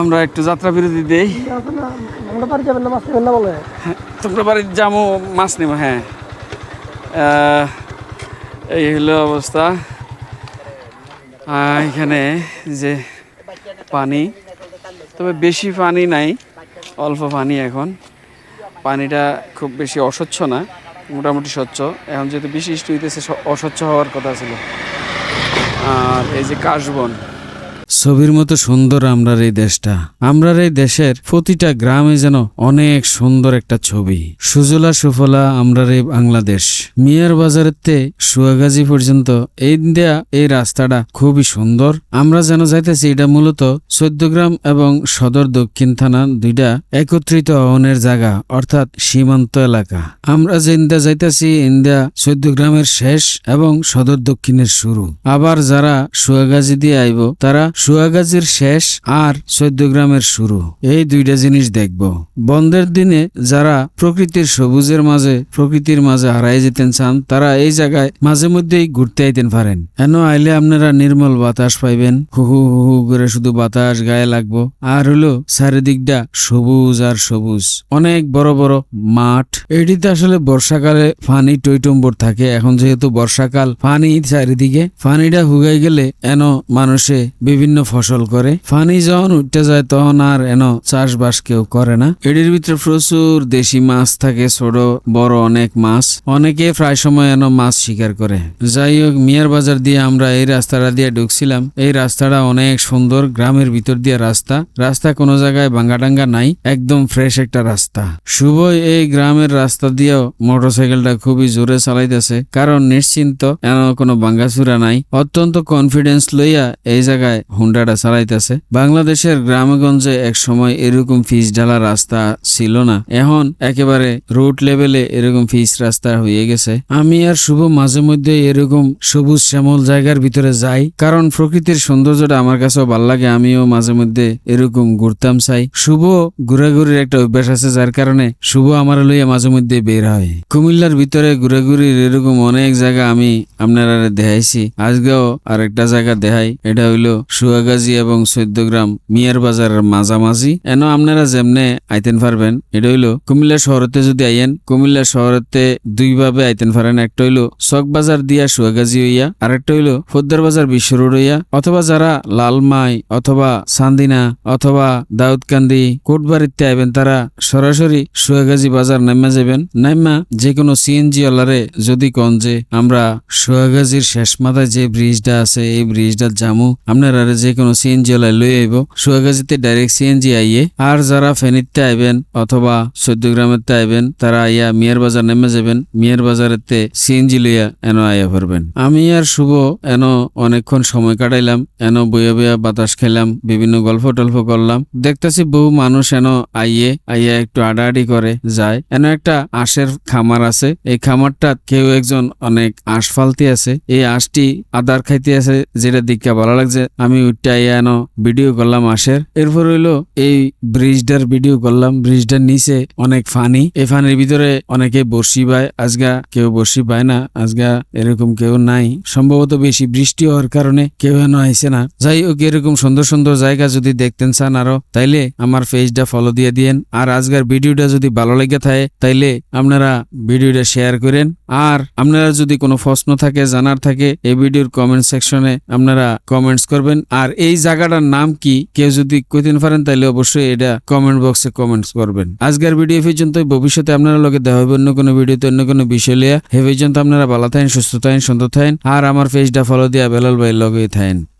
আমরা একটু যাত্রা বিরতি দেই। বাড়ি হ্যাঁ, তোমরা বাড়ির যাব মাছ নেব হ্যাঁ। এই হলো অবস্থা। এখানে যে পানি তবে বেশি পানি নাই অল্প পানি এখন। পানিটা খুব বেশি অস্বচ্ছ না মোটামুটি স্বচ্ছ। এখন যেহেতু বৃষ্টি হইতেছে অস্বচ্ছ হওয়ার কথা ছিল। আর এই যে কাশবন ছবির মতো সুন্দর আমরার এই দেশটা। আমরার এই দেশের প্রতিটা গ্রামে যেন অনেক সুন্দর একটা ছবি। সুজলা সুফলা আমরার এই বাংলাদেশ। মিয়ার বাজারের তে সুয়াগাজী পর্যন্ত এই দেয়া এই রাস্তাটা খুবই সুন্দর। আমরা যেন যাইতেছি, এটা মূলত চোদ্দগ্রাম এবং সদর দক্ষিণ থানা দুইটা একত্রিত হওয়ার জায়গা, অর্থাৎ সীমান্ত এলাকা। আমরা যে ইন্দা যাইতেছি ইন্দা চোদ্দগ্রামের শেষ এবং সদর দক্ষিণের শুরু। আবার যারা সুয়াগাজী দিয়ে আইব, তারা সুয়াগাজীর শেষ আর চোদ্দগ্রামের শুরু। এই দুইটা জিনিস দেখব। বন্ধের দিনে যারা প্রকৃতির সবুজের মাঝে, প্রকৃতির মাঝে হারাই যেতেন চান, তারা এই জায়গায় মাঝে মধ্যেই ঘুরতে আইতেন পারেন। এন আইলে আপনারা নির্মল বাতাস পাইবেন, হু হু হু করে শুধু বাতাস গায়ে লাগবো। আর হলো চারিদিকটা সবুজ আর সবুজ, অনেক বড় বড় মাঠ। এটিতে আসলে বর্ষাকালে পানি টইটম্বর থাকে, এখন যেহেতু বর্ষাকাল পানি চারিদিকে। পানিটা হুগাই গেলে এন মানুষে বিভিন্ন ফসল করে। পানি যখন উঠতে যায় তখন আর এন চাষবাস কেউ করে না। এটির ভিতরে প্রচুর দেশি মাছ থাকে, ছোট, বড় অনেক মাছ। অনেকে প্রায় সময় এন মাছ শিকার করে। যাই হোক, মিয়ার বাজার দিয়ে আমরা এই রাস্তাটা দিয়ে ঢুকছিলাম। এই রাস্তাটা অনেক সুন্দর, গ্রামের ভিতর দিয়ে রাস্তা। রাস্তা কোনো জায়গায় ভাঙ্গাটাঙ্গা নাই, একদম ফ্রেশ একটা রাস্তা। শুভ এই গ্রামের রাস্তা দিয়েও মোটরসাইকেলটা খুবই জোরে চালাইতেছে। কারণ নিশ্চিন্ত এন কোনো ভাঙ্গাচুরা নাই। অত্যন্ত কনফিডেন্স লইয়া এই জায়গায় হুন্ডাটা চালাইতেছে। বাংলাদেশের গ্রামগঞ্জে এক সময় এরকম ফিস ঢালা রাস্তা ছিল না। এখন একেবারে রোড লেভেলে এরকম ফিস রাস্তা হয়ে গেছে। আমি আর শুভ মাঝে মধ্যে এরকম সবুজ শ্যামল জায়গার ভিতরে যাই, কারণ প্রকৃতির সৌন্দর্যটা আমার কাছেও ভালো লাগে, আমিও মাঝে মধ্যে এরকম ঘুরতাম চাই। শুভ ঘোরাঘুরির একটা অভ্যাস আছে, যার কারণে শুভ আমার লইয়া মাঝে মধ্যে বের হয়। কুমিল্লার ভিতরে ঘুরাঘুরির এরকম অনেক জায়গা আমি আপনারা দেখাইছি। আজকেও আর একটা জায়গা দেখাই, এটা হইল সুয়াগাজী এবং চোদ্দগ্রাম মিয়ার বাজারের মাঝামাঝি। এন আপনারা যেমনে আইতেন পারবেন, এটা হইল, কুমিল্লা শহরতে যদি আইয়েন, কুমিল্লা শহরতে দুই ভাবে আইতেন পারেন। একটা হইল, চক বাজার দিয়া সুয়াগাজী হইয়া, আরেকটা হইল, ফদ্দার বাজার বিশ্ব রোড হইয়া, অথবা যারা লালমাই অথবা সান্দিনা অথবা দাউদকান্দি কোটবাড়িতে আইবেন, তারা সরাসরি সুয়াগাজী বাজার নাইমা যাবেন নাইমা যে কোনো সিএনজি ওলারে যদি কন যে, আমরা সুয়াগাজীর শেষ মাথায় যে ব্রিজটা আছে, এই ব্রিজটা জামু আপনারা যে কোনো সিএনজি ওলাই লই আইব। সুয়াগাজীতে ডাইরেক্ট সিএনজি আইয়ে আর যারা ফেনীতে আইবেন অথবা চোদ্দগ্রামেতে আইবেন, তারা আইয়া মিয়ার বাজার নেমে যাবেন। মিয়ার বাজারেতে সিএনজি লইয়া এন আইয়া পারবেন আমি আর শুভ এন অনেকক্ষণ সময় কাটাইলাম, এন বইয়া বইয়া বাতাস খেলাম, বিভিন্ন গল্প টল্প করলাম। দেখতেছি বহু মানুষ এন আইয়ে, আইয়া একটু আডাআডি করে, যায়। এন একটা আঁশের খামার আছে। এই খামারটা কেউ একজন অনেক আঁশ ফালতি আছে। এই আঁশটি আদার খাইতে আছে, যেটা দিকটা ভালো লাগছে। আমি উঠতে আইয়া এন ভিডিও করলাম আঁশের এরপর হইল এই ব্রিজটার ভিডিও করলাম। ব্রিজটার নিচে অনেক ফানি। এই ফানির ভিতরে অনেকে বর্ষি পায় আজগা কেউ বর্ষি পায় না। আজগা এরকম কেউ নাই। সম্ভবত বেশি বৃষ্টি হওয়ার কারণে কেউ এন আইসে না। যাই হোক এরকম সুন্দর সুন্দর জায়গা যদি দেখতেন চান আরও, তাইলে আমার পেজটা ফলো দিয়ে দিয়েন। আর আজকের ভিডিওটা যদি ভালো লেগে থাকে, তাইলে আপনারা ভিডিওটা শেয়ার করেন। আর আপনারা যদি কোনো প্রশ্ন থাকে, জানার থাকে, এই ভিডিওর কমেন্ট সেকশনে আপনারা কমেন্টস করবেন। আর এই জায়গাটার নাম কি? কেউ যদি কইতেন পারেন তাহলে অবশ্যই এটা কমেন্ট বক্সে কমেন্টস করবেন। আজকের ভিডিও পর্যন্ত ভবিষ্যতে আপনারা লোকে দেখা হবে অন্য কোনো ভিডিওতে অন্য কোনো বিষয় লিয়া হে পর্যন্ত আপনারা ভালো থাকেন, সুস্থ থাকেন, সুন্দর থাকেন। আর আমার পেজটা ফলো দিয়া বেলাল ভাই লগে থাকেন।